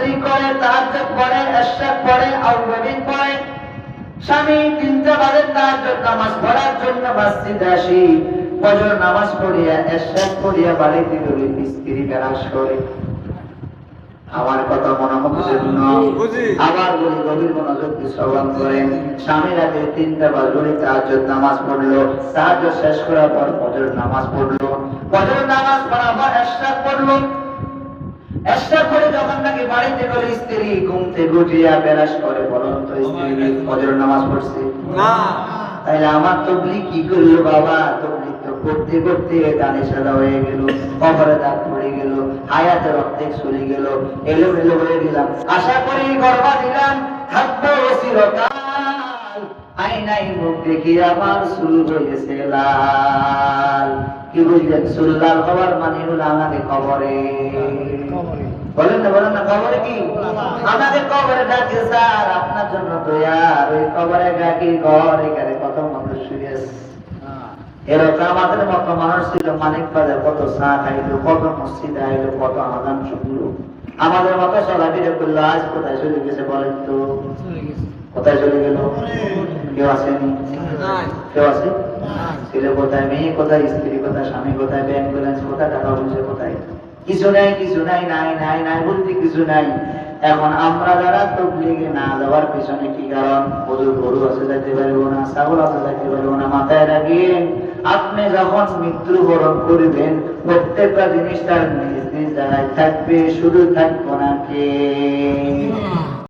তবলিগ করে তাহাজ্জুদ করে ইশরাক করে আউয়াবিন করে স্বামী তিনটা বাজে তাহাজ্জুদ নামাজ পড়ার জন্য মসজিদে আসি। ফজর নামাজ পড়িয়া ইশরাক পড়িয়া বাড়িতে গিয়ে স্ত্রী বেরাস করে। আমার কথা মনে হচ্ছে আবার বলি গভীর মনোযোগ শ্রবণ করেন। স্বামী রাতে তিনটা বাজুরি তাহাজ্জুদ নামাজ পড়ল। তাহাজ্জুদ শেষ করার পর ফজর নামাজ পড়ল। ফজর নামাজ পড়ার পর ইশরাক পড়ল। করে যখন নাকি বাড়িতে স্ত্রী ঘুম থেকে উঠিয়া বেরাস করে বলুন তো স্ত্রী ফজর নামাজ পড়ছে? না। তাহলে আমার তবলি কি করল বাবা? তবলি তো করতে করতে গানে সাদা হয়ে গেল কবরে দাগ পড়ে গেল হায়াতের অর্ধেক চলে গেল এলো মেলো হয়ে গেলাম। আশা করি গর্বা দিলাম চিরকাল আইনাই মুখ দেখি আমার শুরু হয়েছে লাল। কি বুঝলেন? সুল্লাল হওয়ার মানে হলো আমাদের কবরে। বলেন না বলেন না, কবরে কি? আমাদের কবরে ডাকে, স্যার, আপনার জন্য তো আর ওই কবরে ডাকি, ঘর এখানে কত মানুষ এরকম আমাদের মতো মানুষ ছিল, মানিক বাজার কত চা খাইলো কত মসজিদ আইলো, কত আদান শুনলো। আমাদের মতো চলাফেরা করল আজ কোথায় চলে গেছে বলেন তো? কোথায় চলে গেল? কেউ আসেনি কেউ আছে? ছেলে কোথায় মেয়ে কোথায় স্ত্রী কোথায় স্বামী কোথায় ব্যাংক ব্যালেন্স কোথায় টাকা পয়সা কোথায়? কিছু নাই কিছু নাই নাই নাই নাই বলতে কিছু নাই। এখন আমরা যারা তবলিগে না যাওয়ার পিছনে কি কারণ? প্রচুর গরু আছে যাইতে পারব না ছাগল আছে যাইতে পারব না মাথায় রাখিয়ে আপনি যখন মৃত্যুবরণ করবেন প্রত্যেকটা জিনিস তার থাকবে শুধু থাকব না কে?